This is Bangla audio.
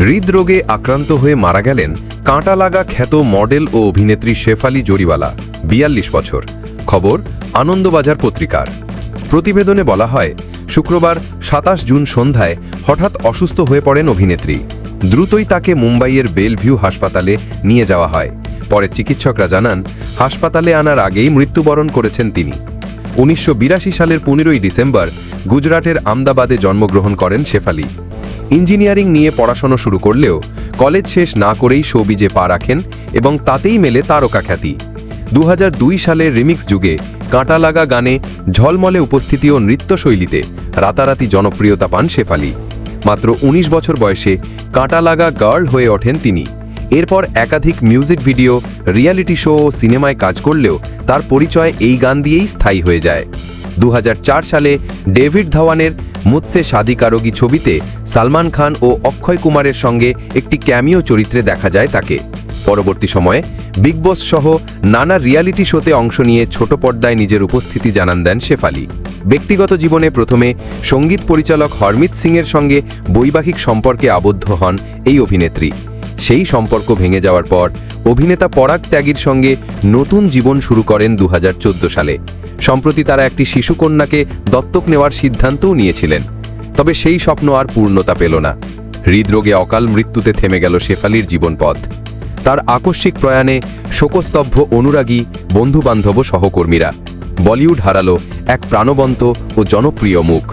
হৃদরোগে আক্রান্ত হয়ে মারা গেলেন কাঁটা লাগা খ্যাত মডেল ও অভিনেত্রী শেফালি জরিওয়ালা, বিয়াল্লিশ বছর। খবর, আনন্দবাজার পত্রিকার। প্রতিবেদনে বলা হয়, শুক্রবার সাতাশ জুন সন্ধ্যায় হঠাৎ অসুস্থ হয়ে পড়েন অভিনেত্রী। দ্রুতই তাকে মুম্বাইয়ের বেলভিউ হাসপাতালে নিয়ে যাওয়া হয়। পরে চিকিৎসকরা জানান, হাসপাতালে আনার আগেই মৃত্যুবরণ করেছেন তিনি। উনিশশো বিরাশি সালের পনেরোই ডিসেম্বর গুজরাটের আমদাবাদে জন্মগ্রহণ করেন শেফালি। ইঞ্জিনিয়ারিং নিয়ে পড়াশোনা শুরু করলেও কলেজ শেষ না করেই শোবিজে পা রাখেন এবং তাতেই মেলে তারকা খ্যাতি। দু হাজার দুই সালের রিমিক্স যুগে কাঁটা লাগা গানে ঝলমলে উপস্থিতি ও নৃত্যশৈলীতে রাতারাতি জনপ্রিয়তা পান শেফালি। মাত্র ১৯ বছর বয়সে কাঁটা লাগা গার্ল হয়ে ওঠেন তিনি। এরপর একাধিক মিউজিক ভিডিও, রিয়ালিটি শো ও সিনেমায় কাজ করলেও তার পরিচয় এই গান দিয়েই স্থায়ী হয়ে যায়। দু হাজার চার সালে ডেভিড ধাওয়ানের মুৎসে শাদি কারোগি ছবিতে সালমান খান ও অক্ষয় কুমারের সঙ্গে একটি ক্যামিও চরিত্রে দেখা যায় তাকে। পরবর্তী সময়ে বিগ বস সহ নানা রিয়ালিটি শোতে অংশ নিয়ে ছোট পর্দায় নিজের উপস্থিতি জানান দেন শেফালি। ব্যক্তিগত জীবনে প্রথমে সংগীত পরিচালক হরমিত সিংয়ের সঙ্গে বৈবাহিক সম্পর্কে আবদ্ধ হন এই অভিনেত্রী। সেই সম্পর্ক ভেঙে যাওয়ার পর অভিনেতা পরাগ ত্যাগীর সঙ্গে নতুন জীবন শুরু করেন দু হাজার চোদ্দ সালে। সম্প্রতি তারা একটি শিশুকন্যাকে দত্তক নেওয়ার সিদ্ধান্তও নিয়েছিলেন। তবে সেই স্বপ্ন আর পূর্ণতা পেল না। হৃদরোগে অকাল মৃত্যুতে থেমে গেল শেফালির জীবনপথ। তার আকস্মিক প্রয়াণে শোকস্তব্ধ অনুরাগী বন্ধুবান্ধব সহকর্মীরা বলিউড হারালো এক প্রাণবন্ত ও জনপ্রিয় মুখ।